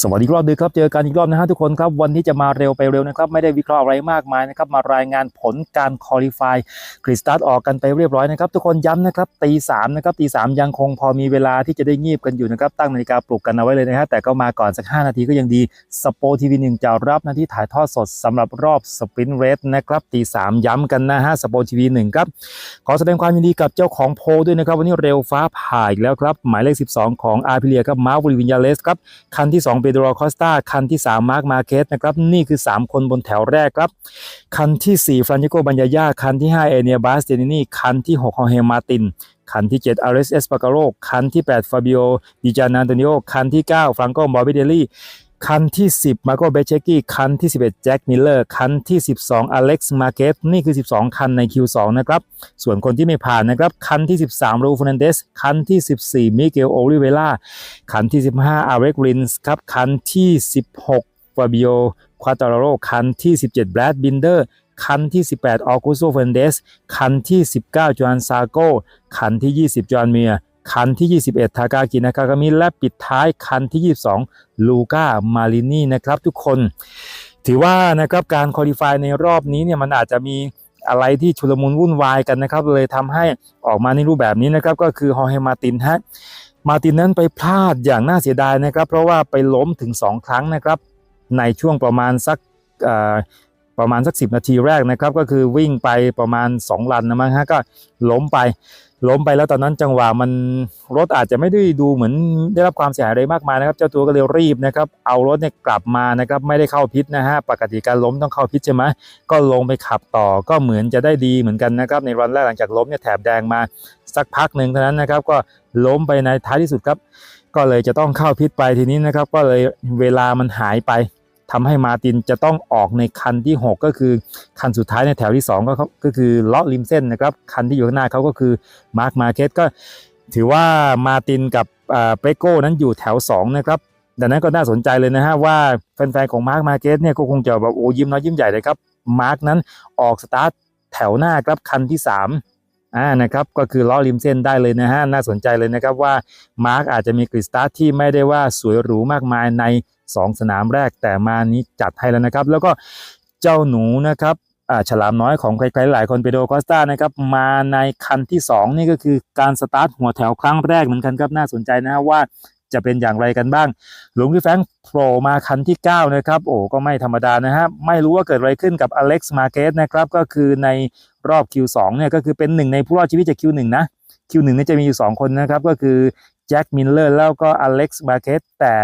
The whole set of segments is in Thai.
สวัสดีรอบดึกครับ เจอกันอีกรอบนะฮะทุกคนครับ วันนี้จะมาเร็วไปเร็วนะครับ ไม่ได้วิเคราะห์อะไรมากมายนะครับ มารายงานผลการคอลี่ฟายกริสตัสออกกันไปเรียบร้อยนะครับ ทุกคนย้ำนะครับตีสามนะครับตีสามยังคงพอมีเวลาที่จะได้งีบกันอยู่นะครับ ตั้งนาฬิกาปลุกกันเอาไว้เลยนะฮะแต่ก็มาก่อนสัก 5 นาทีก็ยังดีสปอทีวีหนึ่งจะรับหน้าที่ถ่ายทอดสดสำหรับรอบสปรินต์เรสนะครับตีสามย้ำกันนะฮะสปอทีวีหนึ่งครับขอแสดงความยินดีกับเจ้าของโพลด้วยนะครับวันนี้เร็วฟ้าผ่าอีกแล้วครับหมายเลข 12 ของอาร์พิเลียครับมาร์วิวินยาเลสครับคันที่ 2เปโดรคอสตาคันที่ 3 มาร์คมาเคสนะครับนี่คือ 3 คนบนแถวแรกครับ คันที่ 4 ฟรานซิโกบัญญายาคันที่ 5 เอเนียบาสเตนินีคันที่ 6 ฮอเฮมาติน คันที่ 7 อาร์เอสเอสปากาโรคันที่ 8 ฟาบิโอดิจานาโตนิโอคันที่ 9 ฟรังโกบอบิเดลี่ คันที่ 10 มาโกเบเชกี้ คันที่ 11 แจ็ค มิลเลอร์ คันที่ 12 อเล็กซ์ มาเกส นี่คือ 12 คันใน Q2 นะครับ ส่วนคนที่ไม่ผ่านนะครับ คันที่ 13 รูฟ e นเดส คันที่ 14 มิเกล โอลิเวล่า คันที่ 15 อาเร็กรินส์ครับ คันที่ 16 ฟาบิโอ ควาตาโร คันที่ 17 แบรด บินเดอร์ คันที่ 18 ออกุโซเฟนเดส คันที่ 19จอห์นซาโกคันที่ 20 จอห์นเมียร์ คันที่ 21 ทากากินากากามิและปิดท้ายคันที่ 22 ลูก้ามาลินีนะครับทุกคน ถือว่านะครับการคอลี่ฟายในรอบนี้เนี่ยมันอาจจะมีอะไรที่ชุลมุนวุ่นวายกันนะครับ เลยทำให้ออกมาในรูปแบบนี้นะครับ ก็คือฮอเฮมาตินฮะมาตินนั้นไปพลาดอย่างน่าเสียดายนะครับ เพราะว่าไปล้มถึง 2 ครั้งนะครับ ในช่วงประมาณสัก ประมาณสัก 10 นาทีแรกนะครับ ก็คือวิ่งไปประมาณ 2 ลันนะมั้งฮะก็ล้มไป ล้มไปแล้วตอนนั้นจังหวะมันรถอาจจะไม่ได้ดูเหมือนได้รับความเสียหายอะไรมากมายนะครับ เจ้าตัวก็เลยรีบนะครับ เอารถเนี่ยกลับมานะครับไม่ได้เข้าพิษนะฮะปกติการล้มต้องเข้าพิษใช่ไหมก็ลงไปขับต่อก็เหมือนจะได้ดีเหมือนกันนะครับ ในรันแรกหลังจากล้มเนี่ยแถบแดงมาสักพักหนึ่งเท่านั้นนะครับ ก็ล้มไปในท้ายที่สุดครับ ก็เลยจะต้องเข้าพิษไปทีนี้นะครับ ก็เลยเวลามันหายไป ทำให้มาตินจะต้องออกในคันที่ 6 ก็คือคันสุดท้ายในแถวที่ 2 ก็ก็คือเลาะริมเส้นนะครับ คันที่อยู่ข้างหน้าเขาก็คือมาร์คมาเก็ตก็ถือว่ามาตินกับเปโก้นั้นอยู่แถว 2 นะครับดังนั้นก็น่าสนใจเลยนะฮะว่าแฟนๆของมาร์คมาเก็ตเนี่ยก็คงจะแบบโอ้ยิ้มน้อยยิ้มใหญ่เลยครับมาร์คนั้นออกสตาร์ทแถวหน้าครับคันที่ 3อ่านะครับก็คือล้อริมเส้นได้เลยนะฮะน่าสนใจเลยนะครับว่ามาร์กอาจจะมีกริสตาร์ทที่ไม่ได้ว่าสวยหรูมากมายใน 2 สนามแรกแต่มานี้จัดให้แล้วนะครับ แล้วก็เจ้าหนูนะครับอ่าฉลามน้อยของใครๆหลายคนเปโดคอสตานะครับ มาในคันที่ 2 นี่ก็คือการสตาร์ทหัวแถวครั้งแรกเหมือนกันครับน่าสนใจนะว่าจะเป็นอย่างไรกันบ้าง หลวงพี่แฟรงโผล่มาคันที่ 9 นะครับ โอ้ก็ไม่ธรรมดานะฮะ ไม่รู้ว่าเกิดอะไรขึ้นกับอเล็กซ์มาเกสนะครับ ก็คือในรอบ Q2 เนี่ยก็คือเป็นหนึ่งในผู้รอดชีวิตจาก Q1 นะ Q1 เนี่ยจะมีอยู่ 2 คนนะครับ ก็คือแจ็คมิลเลอร์แล้วก็อเล็กซ์มาเกสแต่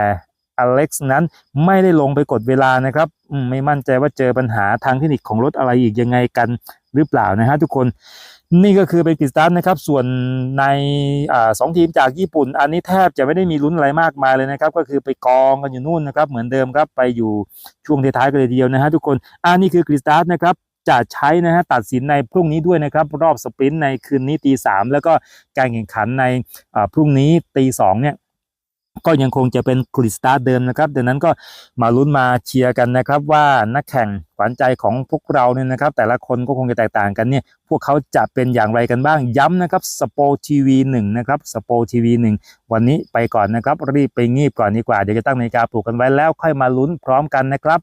อเล็กซ์นั้นไม่ได้ลงไปกดเวลานะครับไม่มั่นใจว่าเจอปัญหาทางเทคนิคของรถอะไรอีกยังไงกันหรือเปล่านะฮะทุกคนนี่ก็คือเป็นกิจสตาร์นะครับ ส่วนในอสองทีมจากญี่ปุ่น อันนี้แทบจะไม่ได้มีลุ้นอะไรมากมายเลยนะครับ ก็คือไปกองกันอยู่นู่นนะครับ เหมือนเดิมครับไปอยู่ช่วงท้ายๆกันเลยทีเดียวนะฮะทุกคนอันนี้คือกิจสตาร์นะครับจะใช้นะฮะตัดสินในพรุ่งนี้ด้วยนะครับ รอบสปรินต์ในคืนนี้ตีสามแล้วก็การแข่งขันในพรุ่งนี้ตีสองเนี่ย ก็ยังคงจะเป็นกริสตาร์เดิมนะครับดังนั้นก็มาลุ้นมาเชียร์กันนะครับว่านักแข่งขวัญใจของพวกเราเนี่ยนะครับ แต่ละคนก็คงจะแตกต่างกันเนี่ยพวกเขาจะเป็นอย่างไรกันบ้างย้ำนะครับสปอทีวีหนึ่งนะครับสปอทีวีหนึ่งวันนี้ไปก่อนนะครับรีบไปงีบก่อนดีกว่าเดี๋ยวจะตั้งนาฬิกาปลุกกันไว้แล้วค่อยมาลุ้นพร้อมกันนะครับ